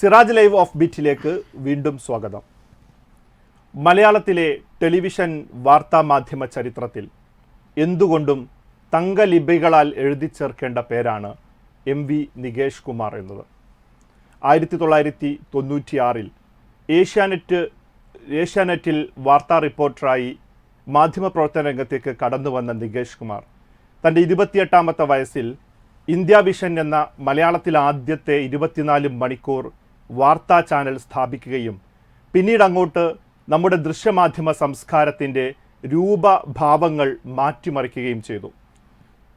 Siraj live of ബീറ്റിലേക്ക് വീണ്ടും സ്വാഗതം. മലയാളത്തിലെ ടെലിവിഷൻ വാർത്താ മാധ്യമ ചരിത്രത്തിൽ എന്തുകൊണ്ടും തങ്കലിപികളാൽ എഴുതി ചേർക്കേണ്ട പേരാണ് എം വി നികേഷ് കുമാർ എന്നത്. ആയിരത്തി തൊള്ളായിരത്തി തൊണ്ണൂറ്റിയാറിൽ ഏഷ്യാനെറ്റ് ഏഷ്യാനെറ്റിൽ വാർത്താ റിപ്പോർട്ടറായി മാധ്യമപ്രവർത്തന രംഗത്തേക്ക് കടന്നു വന്ന നികേഷ് കുമാർ തന്റെ ഇരുപത്തിയെട്ടാമത്തെ വയസ്സിൽ ഇന്ത്യ വിഷൻ എന്ന മലയാളത്തിൽ ആദ്യത്തെ ഇരുപത്തിനാല് മണിക്കൂർ വാർത്താ ചാനൽ സ്ഥാപിക്കുകയും പിന്നീട് അങ്ങോട്ട് നമ്മുടെ ദൃശ്യമാധ്യമ സംസ്കാരത്തിന്റെ രൂപഭാവങ്ങൾ മാറ്റിമറിക്കുകയും ചെയ്തു.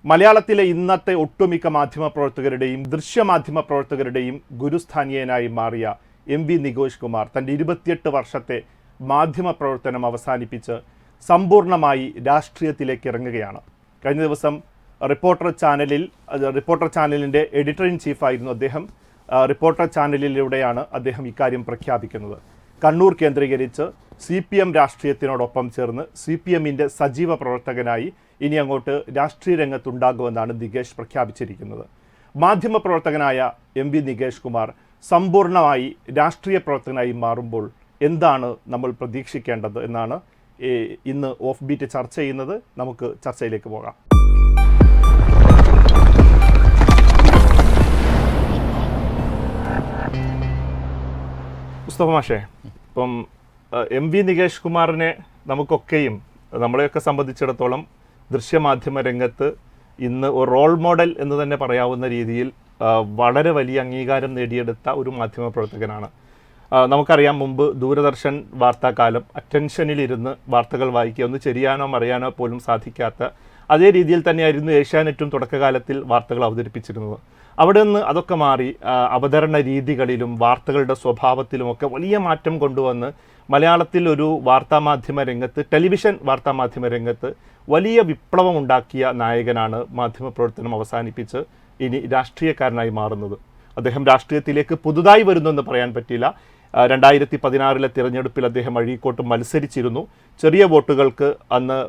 മലയാളത്തിലെ ഇന്നത്തെ ഒട്ടുമിക്ക മാധ്യമ പ്രവർത്തകരുടെയും ദൃശ്യമാധ്യമ പ്രവർത്തകരുടെയും ഗുരുസ്ഥാനീയനായി മാറിയ എം വി നികോഷ് കുമാർ തന്റെ ഇരുപത്തിയെട്ട് വർഷത്തെ മാധ്യമ പ്രവർത്തനം അവസാനിപ്പിച്ച് സമ്പൂർണമായി രാഷ്ട്രീയത്തിലേക്ക് ഇറങ്ങുകയാണ്. കഴിഞ്ഞ ദിവസം റിപ്പോർട്ടർ ചാനലിൽ റിപ്പോർട്ടർ ചാനലിന്റെ എഡിറ്റർ ഇൻ ചീഫായിരുന്നു അദ്ദേഹം. റിപ്പോർട്ടർ ചാനലിലൂടെയാണ് അദ്ദേഹം ഇക്കാര്യം പ്രഖ്യാപിക്കുന്നത്. കണ്ണൂർ കേന്ദ്രീകരിച്ച് സി പി എം രാഷ്ട്രീയത്തിനോടൊപ്പം ചേർന്ന് സി പി എമ്മിന്റെ സജീവ പ്രവർത്തകനായി ഇനി അങ്ങോട്ട് രാഷ്ട്രീയ രംഗത്തുണ്ടാകുമെന്നാണ് നികേഷ് പ്രഖ്യാപിച്ചിരിക്കുന്നത്. മാധ്യമപ്രവർത്തകനായ എം വി നികേഷ് കുമാർ സമ്പൂർണമായി രാഷ്ട്രീയ പ്രവർത്തകനായി മാറുമ്പോൾ എന്താണ് നമ്മൾ പ്രതീക്ഷിക്കേണ്ടത് എന്നാണ് ഇന്ന് ഓഫ് ബീറ്റ് ചർച്ച ചെയ്യുന്നത്. നമുക്ക് ചർച്ചയിലേക്ക് പോകാം. മുസ്തഫ മാഷേ ഇപ്പം എം വി നികേഷ് കുമാറിനെ നമുക്കൊക്കെയും നമ്മളെയൊക്കെ സംബന്ധിച്ചിടത്തോളം ദൃശ്യമാധ്യമ രംഗത്ത് ഇന്ന് ഒരു റോൾ മോഡൽ എന്ന് തന്നെ പറയാവുന്ന രീതിയിൽ വളരെ വലിയ അംഗീകാരം നേടിയെടുത്ത ഒരു മാധ്യമ പ്രവർത്തകനാണ്. നമുക്കറിയാം മുമ്പ് ദൂരദർശൻ വാർത്താകാലം അറ്റൻഷനിലിരുന്ന് വാർത്തകൾ വായിക്കുക ഒന്ന് ചെരിയാനോ മറിയാനോ പോലും സാധിക്കാത്ത അതേ രീതിയിൽ തന്നെയായിരുന്നു ഏഷ്യാനെറ്റും തുടക്കകാലത്തിൽ വാർത്തകൾ അവതരിപ്പിച്ചിരുന്നത്. അവിടെ നിന്ന് അതൊക്കെ മാറി അവതരണ രീതികളിലും വാർത്തകളുടെ സ്വഭാവത്തിലുമൊക്കെ വലിയ മാറ്റം കൊണ്ടുവന്ന് മലയാളത്തിൽ ഒരു വാർത്താമാധ്യമ രംഗത്ത് ടെലിവിഷൻ വാർത്താമാധ്യമ രംഗത്ത് വലിയ വിപ്ലവം ഉണ്ടാക്കിയ നായകനാണ് മാധ്യമപ്രവർത്തനം അവസാനിപ്പിച്ച് ഇനി രാഷ്ട്രീയക്കാരനായി മാറുന്നത്. അദ്ദേഹം രാഷ്ട്രീയത്തിലേക്ക് പുതുതായി വരുന്നു എന്ന് പറയാൻ പറ്റില്ല. രണ്ടായിരത്തി പതിനാറിലെ തിരഞ്ഞെടുപ്പിൽ അദ്ദേഹം അഴീക്കോട്ട് മത്സരിച്ചിരുന്നു. ചെറിയ വോട്ടുകൾക്ക് അന്ന്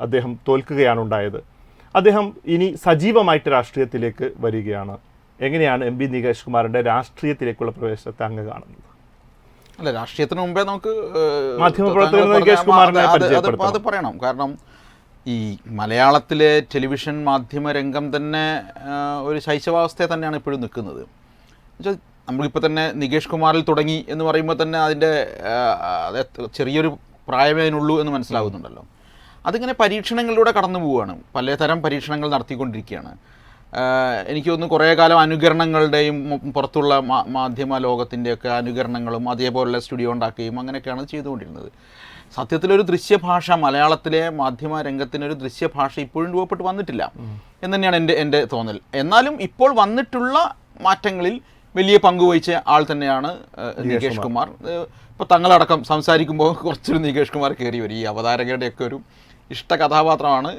അദ്ദേഹം തോൽക്കുകയാണ് ഉണ്ടായത്. അദ്ദേഹം ഇനി സജീവമായിട്ട് രാഷ്ട്രീയത്തിലേക്ക് വരികയാണ്. എങ്ങനെയാണ് എം പി നികേഷ് കുമാറിന്റെ രാഷ്ട്രീയത്തിലേക്കുള്ള പ്രവേശനത്തെ അങ്ങ് കാണുന്നത്? അല്ല രാഷ്ട്രീയത്തിന് മുമ്പേ നമുക്ക് അത് പറയണം. കാരണം ഈ മലയാളത്തിലെ ടെലിവിഷൻ മാധ്യമ രംഗം തന്നെ ഒരു ശൈശവാവസ്ഥയെ തന്നെയാണ് ഇപ്പോഴും നിൽക്കുന്നത്. എന്നുവെച്ചാൽ നമ്മളിപ്പോൾ തന്നെ നികേഷ് കുമാറിൽ തുടങ്ങി എന്ന് പറയുമ്പോൾ തന്നെ അതിന്റെ ചെറിയൊരു പ്രായമേ അതിനുള്ളൂ എന്ന് മനസ്സിലാകുന്നുണ്ടല്ലോ. അതിങ്ങനെ പരീക്ഷണങ്ങളിലൂടെ കടന്നു പോവുകയാണ്. പലതരം പരീക്ഷണങ്ങൾ നടത്തിക്കൊണ്ടിരിക്കുകയാണ്. എനിക്ക് തോന്നുന്നു കുറേ കാലം അനുകരണങ്ങളുടെയും പുറത്തുള്ള മാധ്യമ ലോകത്തിന്റെയൊക്കെ അനുകരണങ്ങളും അതേപോലുള്ള സ്റ്റുഡിയോ ഉണ്ടാക്കുകയും അങ്ങനെയൊക്കെയാണ് ചെയ്തുകൊണ്ടിരുന്നത്. സത്യത്തിലൊരു ദൃശ്യഭാഷ മലയാളത്തിലെ മാധ്യമ രംഗത്തിനൊരു ദൃശ്യഭാഷ ഇപ്പോഴും രൂപപ്പെട്ട് വന്നിട്ടില്ല എന്ന് തന്നെയാണ് എന്റെ എന്റെ തോന്നൽ. എന്നാലും ഇപ്പോൾ വന്നിട്ടുള്ള മാറ്റങ്ങളിൽ വലിയ പങ്ക് വഹിച്ച ആൾ തന്നെയാണ് നികേഷ് കുമാർ. ഇപ്പോൾ തങ്ങളടക്കം സംസാരിക്കുമ്പോൾ കുറച്ചൊരു നികേഷ് കുമാർ കയറി വരും. ഈ അവതാരകരുടെയൊക്കെ ഒരു ഇഷ്ട കഥാപാത്രമാണ്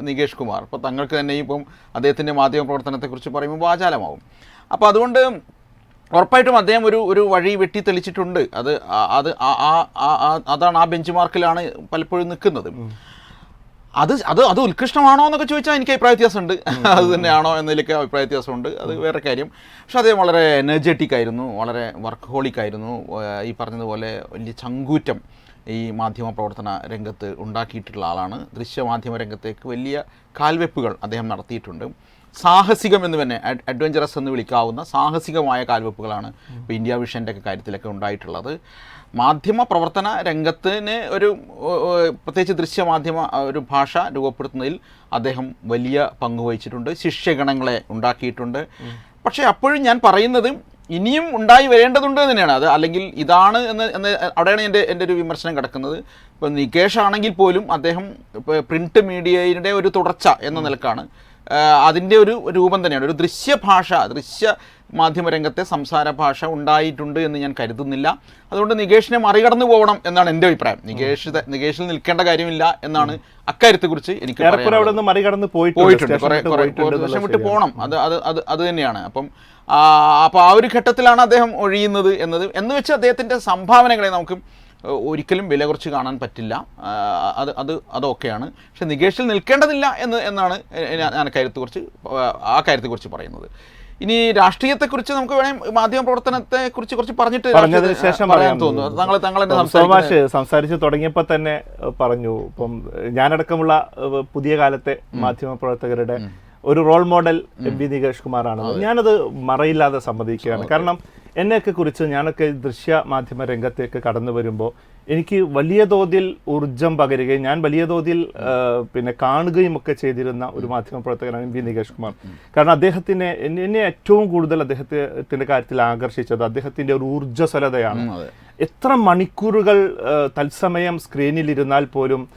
നികേഷ് കുമാർ. അപ്പോൾ തങ്ങൾക്ക് തന്നെ ഇപ്പം അദ്ദേഹത്തിന്റെ മാധ്യമ പ്രവർത്തനത്തെക്കുറിച്ച് പറയുമ്പോൾ വാചാലമാവും. അപ്പോൾ അതുകൊണ്ട് ഉറപ്പായിട്ടും അദ്ദേഹം ഒരു ഒരു വഴി വെട്ടി തെളിച്ചിട്ടുണ്ട് അത് അത് ആ- അതാണ് ആ ബെഞ്ച് മാർക്കിലാണ് പലപ്പോഴും നിൽക്കുന്നത്. അത് അത് അത് ഉത്കൃഷ്ടമാണോ എന്നൊക്കെ ചോദിച്ചാൽ എനിക്ക് അഭിപ്രായ വ്യത്യാസമുണ്ട്. അത് തന്നെയാണോ എന്നതിലൊക്കെ അഭിപ്രായ വ്യത്യാസമുണ്ട്. അത് വേറെ കാര്യം. പക്ഷെ അദ്ദേഹം വളരെ എനർജറ്റിക് ആയിരുന്നു വളരെ വർക്ക് ഹോളിക് ആയിരുന്നു ഈ പറഞ്ഞതുപോലെ വലിയ ചങ്കൂറ്റം. ഈ മാധ്യമ പ്രവർത്തന രംഗത്ത് ഉണ്ടാക്കിയിട്ടുള്ള ആളാണ്. ദൃശ്യമാധ്യമ രംഗത്തേക്ക് വലിയ കാൽവെപ്പുകൾ അദ്ദേഹം നടത്തിയിട്ടുണ്ട്. സാഹസികം എന്ന് തന്നെ അഡ്വഞ്ചറസ് എന്ന് വിളിക്കാവുന്ന സാഹസികമായ കാൽവെപ്പുകളാണ് ഇപ്പോൾ ഇന്ത്യ വിഷന്റെ ഒക്കെ കാര്യത്തിലൊക്കെ ഉണ്ടായിട്ടുള്ളത്. മാധ്യമ പ്രവർത്തന രംഗത്തിന് ഒരു പ്രത്യേകിച്ച് ദൃശ്യമാധ്യമ ഒരു ഭാഷ രൂപപ്പെടുത്തുന്നതിൽ അദ്ദേഹം വലിയ പങ്ക് വഹിച്ചിട്ടുണ്ട്. ശിഷ്യഗണങ്ങളെ ഉണ്ടാക്കിയിട്ടുണ്ട്. പക്ഷേ അപ്പോഴും ഞാൻ പറയുന്നത് ഇനിയും ഉണ്ടായി വരേണ്ടതുണ്ട് തന്നെയാണ്. അത് അല്ലെങ്കിൽ ഇതാണ് എന്ന് എന്ന് അവിടെയാണ് എന്റെ എന്റെ ഒരു വിമർശനം കിടക്കുന്നത്. ഇപ്പോൾ നികേഷ് ആണെങ്കിൽ പോലും അദ്ദേഹം പ്രിന്റ് മീഡിയയുടെ ഒരു തുടർച്ച എന്ന നിലക്കാണ്. അതിന്റെ ഒരു രൂപം തന്നെയാണ്. ഒരു ദൃശ്യഭാഷ ദൃശ്യ മാധ്യമരംഗത്തെ സംസാര ഭാഷ ഉണ്ടായിട്ടുണ്ട് എന്ന് ഞാൻ കരുതുന്നില്ല. അതുകൊണ്ട് നികേഷിനെ മറികടന്നു പോകണം എന്നാണ് എന്റെ അഭിപ്രായം. നികേഷ് നികേഷിൽ നിൽക്കേണ്ട കാര്യമില്ല എന്നാണ് അക്കാര്യത്തെ കുറിച്ച് എനിക്ക് പോയിട്ടുണ്ട്. പോയിട്ടുണ്ട്. കുറെ എന്നുള്ളത് വിട്ട് പോകണം. അത് അത് അത് അത് തന്നെയാണ്. അപ്പം അപ്പോൾ ആ ഒരു ഘട്ടത്തിലാണ് അദ്ദേഹം ഒഴിയുന്നത് എന്നത്. എന്ന് വെച്ച് അദ്ദേഹത്തിന്റെ സംഭാവനകളെ നമുക്ക് ഒരിക്കലും വില കുറച്ച് കാണാൻ പറ്റില്ല. അത് അത് അതൊക്കെയാണ്. പക്ഷെ നികേഷിൽ നിൽക്കേണ്ടതില്ല എന്ന് എന്നാണ് ഞാൻ കാര്യത്തെക്കുറിച്ച് ആ കാര്യത്തെക്കുറിച്ച് പറയുന്നത്. ഇനി രാഷ്ട്രീയത്തെക്കുറിച്ച് നമുക്ക് വേണമെങ്കിൽ മാധ്യമ പ്രവർത്തനത്തെ കുറിച്ച് കുറച്ച് പറഞ്ഞിട്ട് പറഞ്ഞതിന് ശേഷം പറയാൻ തോന്നുന്നു. തങ്ങളെ സോമാഷ് സംസാരിച്ച് തുടങ്ങിയപ്പോൾ തന്നെ പറഞ്ഞു. ഇപ്പം ഞാനടക്കമുള്ള പുതിയ കാലത്തെ മാധ്യമ പ്രവർത്തകരുടെ ഒരു role model M V Nikesh കുമാറാണ് ഞാനത് മറയില്ലാതെ സമ്മതിക്കുകയാണ്. കാരണം എന്നെയൊക്കെ കുറിച്ച് ഞാനൊക്കെ ദൃശ്യ മാധ്യമ രംഗത്തേക്ക് കടന്നു വരുമ്പോൾ എനിക്ക് വലിയ തോതിൽ ഊർജം പകരുകയും ഞാൻ വലിയ തോതിൽ പിന്നെ കാണുകയും ഒക്കെ ചെയ്തിരുന്ന ഒരു മാധ്യമ പ്രവർത്തകനാണ് എം വി നികേഷ് കുമാർ കാരണം അദ്ദേഹത്തിനെ എന്നെ ഏറ്റവും കൂടുതൽ അദ്ദേഹത്തിന്റെ കാര്യത്തിൽ ആകർഷിച്ചത് അദ്ദേഹത്തിന്റെ ഒരു ഊർജസ്വലതയാണ്. എത്ര മണിക്കൂറുകൾ തത്സമയം സ്ക്രീനിലിരുന്നാൽ പോലും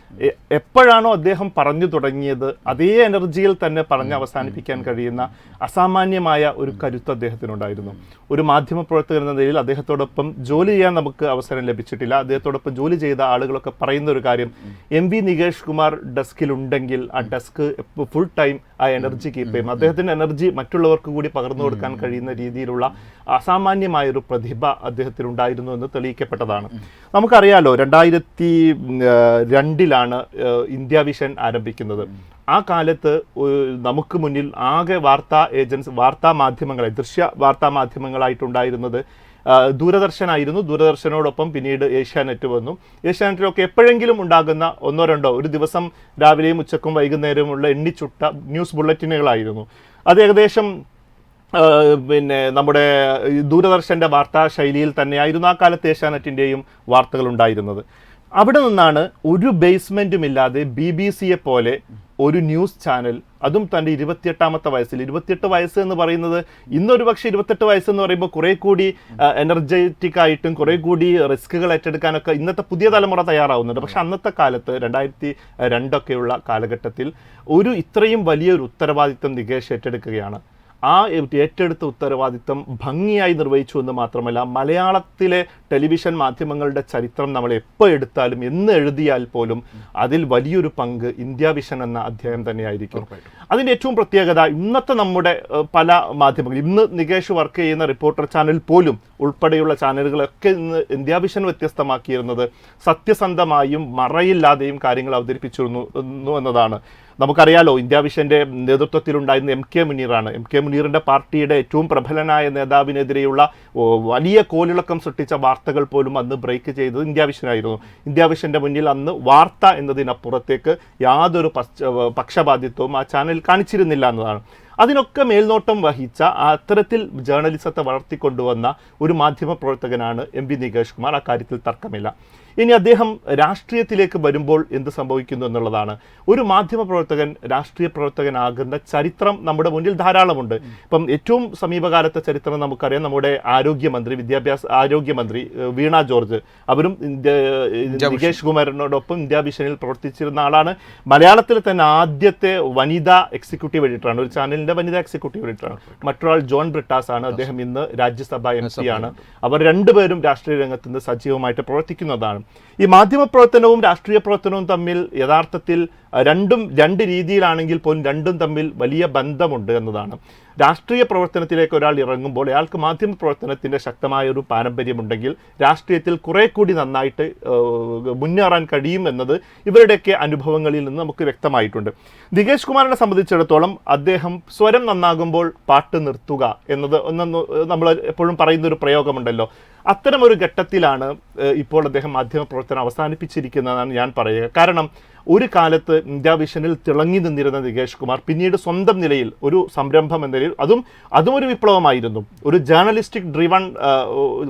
എപ്പോഴാണോ അദ്ദേഹം പറഞ്ഞു തുടങ്ങിയത് അതേ എനർജിയിൽ തന്നെ പറഞ്ഞ് അവസാനിപ്പിക്കാൻ കഴിയുന്ന അസാമാന്യമായ ഒരു കരുത്ത് അദ്ദേഹത്തിനുണ്ടായിരുന്നു. ഒരു മാധ്യമ പ്രവർത്തകൻ എന്ന നിലയിൽ അദ്ദേഹത്തോടൊപ്പം ജോലി ചെയ്യാൻ നമുക്ക് അവസരം ലഭിച്ചിട്ടില്ല. അദ്ദേഹത്തോടൊപ്പം ജോലി ചെയ്ത ആളുകളൊക്കെ പറയുന്ന ഒരു കാര്യം എം വി നികേഷ് കുമാർ ഡെസ്കിലുണ്ടെങ്കിൽ ആ ഡെസ്ക് ഫുൾ ടൈം ആ എനർജി കീപ്പ് ചെയ്യും. അദ്ദേഹത്തിന്റെ എനർജി മറ്റുള്ളവർക്ക് കൂടി പകർന്നു കൊടുക്കാൻ കഴിയുന്ന രീതിയിലുള്ള അസാമാന്യമായ ഒരു പ്രതിഭ അദ്ദേഹത്തിനുണ്ടായിരുന്നു എന്ന് എന്ന് തെളിയിക്കപ്പെട്ടതാണ് നമുക്കറിയാലോ രണ്ടായിരത്തി രണ്ടിലാണ് ഇന്ത്യ വിഷൻ ആരംഭിക്കുന്നത്. ആ കാലത്ത് നമുക്ക് മുന്നിൽ ആകെ വാർത്താ ഏജൻസ് വാർത്താ മാധ്യമങ്ങളെ ദൃശ്യ വാർത്താ മാധ്യമങ്ങളായിട്ടുണ്ടായിരുന്നത് ദൂരദർശനായിരുന്നു. ദൂരദർശനോടൊപ്പം പിന്നീട് ഏഷ്യാനെറ്റ് വന്നു. ഏഷ്യാനെറ്റിലൊക്കെ എപ്പോഴെങ്കിലും ഉണ്ടാകുന്ന ഒന്നോ രണ്ടോ ഒരു ദിവസം രാവിലെയും ഉച്ചക്കും വൈകുന്നേരമുള്ള എണ്ണിച്ചുട്ട ന്യൂസ് ബുള്ളറ്റിനുകളായിരുന്നു. അത് ഏകദേശം പിന്നെ നമ്മുടെ ദൂരദർശന്റെ വാർത്താ ശൈലിയിൽ തന്നെയായിരുന്നു ആ കാലത്ത് ഏഷ്യാനെറ്റിന്റെയും വാർത്തകൾ ഉണ്ടായിരുന്നത്. അവിടെ നിന്നാണ് ഒരു ബേസ്മെന്റും ഇല്ലാതെ ബി ബി സിയെ പോലെ ഒരു ന്യൂസ് ചാനൽ അതും തന്റെ ഇരുപത്തിയെട്ടാമത്തെ വയസ്സിൽ. ഇരുപത്തിയെട്ട് വയസ്സ് എന്ന് പറയുന്നത് ഇന്നൊരു പക്ഷേ ഇരുപത്തെട്ട് വയസ്സ് എന്ന് പറയുമ്പോൾ കുറേ കൂടി എനർജറ്റിക് ആയിട്ടും കുറേ കൂടി റിസ്കുകൾ ഏറ്റെടുക്കാനൊക്കെ ഇന്നത്തെ പുതിയ തലമുറ തയ്യാറാവുന്നുണ്ട്. പക്ഷെ അന്നത്തെ കാലത്ത് രണ്ടായിരത്തി രണ്ടൊക്കെയുള്ള കാലഘട്ടത്തിൽ ഒരു ഇത്രയും വലിയൊരു ഉത്തരവാദിത്വം നികേഷ് ഏറ്റെടുക്കുകയാണ്. ആ ഏറ്റെടുത്ത ഉത്തരവാദിത്തം ഭംഗിയായി നിർവഹിച്ചു എന്ന് മാത്രമല്ല മലയാളത്തിലെ ടെലിവിഷൻ മാധ്യമങ്ങളുടെ ചരിത്രം നമ്മൾ എപ്പോൾ എടുത്താലും എന്ന് എഴുതിയാൽ പോലും അതിൽ വലിയൊരു പങ്ക് ഇന്ത്യ വിഷൻ എന്ന അധ്യായം തന്നെയായിരിക്കും. അതിന്റെ ഏറ്റവും പ്രത്യേകത ഇന്നത്തെ നമ്മുടെ പല മാധ്യമങ്ങൾ ഇന്ന് നികേഷ് വർക്ക് ചെയ്യുന്ന റിപ്പോർട്ടർ ചാനൽ പോലും ഉൾപ്പെടെയുള്ള ചാനലുകളൊക്കെ ഇന്ന് ഇന്ത്യാവിഷൻ വ്യത്യസ്തമാക്കിയിരുന്നത് സത്യസന്ധമായും മറയില്ലാതെയും കാര്യങ്ങൾ അവതരിപ്പിച്ചിരുന്നു എന്നതാണ്. നമുക്കറിയാലോ ഇന്ത്യാവിഷന്റെ നേതൃത്വത്തിലുണ്ടായിരുന്ന എം കെ മുനീറാണ്. എം കെ മുനീറിന്റെ പാർട്ടിയുടെ ഏറ്റവും പ്രബലനായ നേതാവിനെതിരെയുള്ള വലിയ കോലിളക്കം സൃഷ്ടിച്ച വാർത്തകൾ പോലും അന്ന് ബ്രേക്ക് ചെയ്തത് ഇന്ത്യാവിഷനായിരുന്നു ഇന്ത്യാവിഷന്റെ മുന്നിൽ അന്ന് വാർത്ത എന്നതിനപ്പുറത്തേക്ക് യാതൊരു പക്ഷപാതിത്വവും ആ ചാനൽ കാണിച്ചിരുന്നില്ല എന്നതാണ്. അതിനൊക്കെ മേൽനോട്ടം വഹിച്ച അത്തരത്തിൽ ജേർണലിസത്തെ വളർത്തിക്കൊണ്ടുവന്ന ഒരു മാധ്യമ പ്രവർത്തകനാണ് എം പി നികേഷ് കുമാർ. അക്കാര്യത്തിൽ കാര്യത്തിൽ തർക്കമില്ല. ഇനി അദ്ദേഹം രാഷ്ട്രീയത്തിലേക്ക് വരുമ്പോൾ എന്ത് സംഭവിക്കുന്നു എന്നുള്ളതാണ്. ഒരു മാധ്യമ പ്രവർത്തകൻ രാഷ്ട്രീയ പ്രവർത്തകനാകുന്ന ചരിത്രം നമ്മുടെ മുന്നിൽ ധാരാളമുണ്ട്. ഇപ്പം ഏറ്റവും സമീപകാലത്തെ ചരിത്രം നമുക്കറിയാം. നമ്മുടെ ആരോഗ്യമന്ത്രി വിദ്യാഭ്യാസ ആരോഗ്യമന്ത്രി വീണ ജോർജ്. അവരും ഇന്ത്യ നികേഷ് കുമാരനോടൊപ്പം ഇന്ത്യ വിഷനിൽ പ്രവർത്തിച്ചിരുന്ന ആളാണ്. മലയാളത്തിൽ തന്നെ ആദ്യത്തെ വനിതാ എക്സിക്യൂട്ടീവ് എഡിറ്ററാണ്. ഒരു ചാനലിന്റെ വനിതാ എക്സിക്യൂട്ടീവ് എഡിറ്ററാണ്. മറ്റൊരാൾ ജോൺ ബ്രിട്ടാസ് ആണ് അദ്ദേഹം ഇന്ന് രാജ്യസഭ എം സി ആണ്. അവർ രണ്ടുപേരും രാഷ്ട്രീയ രംഗത്ത് നിന്ന് സജീവമായിട്ട് പ്രവർത്തിക്കുന്നതാണ്. ഈ മാധ്യമ പ്രവർത്തനവും രാഷ്ട്രീയ പ്രവർത്തനവും തമ്മിൽ യഥാർത്ഥത്തിൽ രണ്ടും രണ്ട് രീതിയിലാണെങ്കിൽ പോലും രണ്ടും തമ്മിൽ വലിയ ബന്ധമുണ്ട് എന്നതാണ്. രാഷ്ട്രീയ പ്രവർത്തനത്തിലേക്ക് ഒരാൾ ഇറങ്ങുമ്പോൾ അയാൾക്ക് മാധ്യമ പ്രവർത്തനത്തിന്റെ ശക്തമായ ഒരു പാരമ്പര്യമുണ്ടെങ്കിൽ രാഷ്ട്രീയത്തിൽ കുറെ കൂടി നന്നായിട്ട് മുന്നേറാൻ കഴിയും എന്നത് ഇവരുടെയൊക്കെ അനുഭവങ്ങളിൽ നിന്ന് നമുക്ക് വ്യക്തമായിട്ടുണ്ട്. ദികേഷ് കുമാറിനെ സംബന്ധിച്ചിടത്തോളം അദ്ദേഹം സ്വരം നന്നാകുമ്പോൾ പാട്ട് നിർത്തുക എന്നത് നമ്മൾ എപ്പോഴും പറയുന്ന ഒരു പ്രയോഗമുണ്ടല്ലോ. അത്തരം ഒരു ഘട്ടത്തിലാണ് ഇപ്പോൾ അദ്ദേഹം മാധ്യമ പ്രവർത്തനം അവസാനിപ്പിച്ചിരിക്കുന്നതെന്നാണ് ഞാൻ പറയുക. കാരണം ഒരു കാലത്ത് ഇന്ത്യ വിഷനിൽ തിളങ്ങി നിന്നിരുന്ന നികേഷ് കുമാർ പിന്നീട് സ്വന്തം നിലയിൽ ഒരു സംരംഭം എന്ന നിലയിൽ അതും അതും ഒരു വിപ്ലവമായിരുന്നു. ഒരു ജേർണലിസ്റ്റിക് ഡ്രിവൺ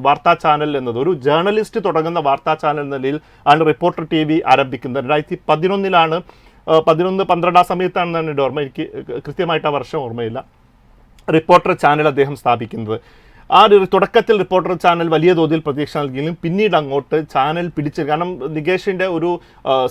വാർത്താ ചാനൽ എന്നത് ഒരു ജേർണലിസ്റ്റ് തുടങ്ങുന്ന വാർത്താ ചാനൽ എന്ന നിലയിൽ ആണ് റിപ്പോർട്ടർ ടി വി ആരംഭിക്കുന്നത്. രണ്ടായിരത്തി പതിനൊന്നിലാണ് പതിനൊന്ന് പന്ത്രണ്ടാം സമയത്താണെന്നാണ് എന്റെ ഓർമ്മ. എനിക്ക് കൃത്യമായിട്ട് ആ വർഷം ഓർമ്മയില്ല. റിപ്പോർട്ടർ ചാനൽ അദ്ദേഹം സ്ഥാപിക്കുന്നത്. ആ ഒരു തുടക്കത്തിൽ റിപ്പോർട്ടർ ചാനൽ വലിയ തോതിൽ പ്രതീക്ഷ നൽകിയെങ്കിലും പിന്നീട് അങ്ങോട്ട് ചാനൽ പിടിച്ച് കാരണം നികേഷിന്റെ ഒരു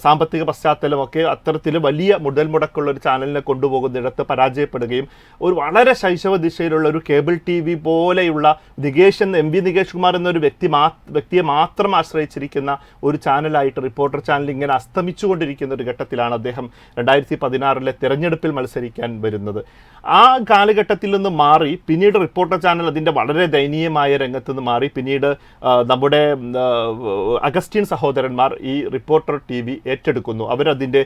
സാമ്പത്തിക പശ്ചാത്തലമൊക്കെ അത്തരത്തിൽ വലിയ മുതൽ മുടക്കുള്ള ഒരു ചാനലിനെ കൊണ്ടുപോകുന്നിടത്ത് പരാജയപ്പെടുകയും ഒരു വളരെ ശൈശവ ദിശയിലുള്ള ഒരു കേബിൾ ടി വി പോലെയുള്ള നികേഷ് എന്ന എം വി നികേഷ് കുമാർ എന്നൊരു വ്യക്തി മാ വ്യക്തിയെ മാത്രം ആശ്രയിച്ചിരിക്കുന്ന ഒരു ചാനലായിട്ട് റിപ്പോർട്ടർ ചാനൽ ഇങ്ങനെ അസ്തമിച്ചുകൊണ്ടിരിക്കുന്ന ഒരു ഘട്ടത്തിലാണ് അദ്ദേഹം രണ്ടായിരത്തി പതിനാറിലെ തിരഞ്ഞെടുപ്പിൽ മത്സരിക്കാൻ വരുന്നത്. ആ കാലഘട്ടത്തിൽ നിന്ന് മാറി പിന്നീട് റിപ്പോർട്ടർ ചാനൽ അതിന്റെ വളരെ ദയനീയമായ രംഗത്തു നിന്ന് മാറി പിന്നീട് നമ്മുടെ അഗസ്റ്റീൻ സഹോദരന്മാർ ഈ റിപ്പോർട്ടർ ടി വി ഏറ്റെടുക്കുന്നു. അവരതിന്റെ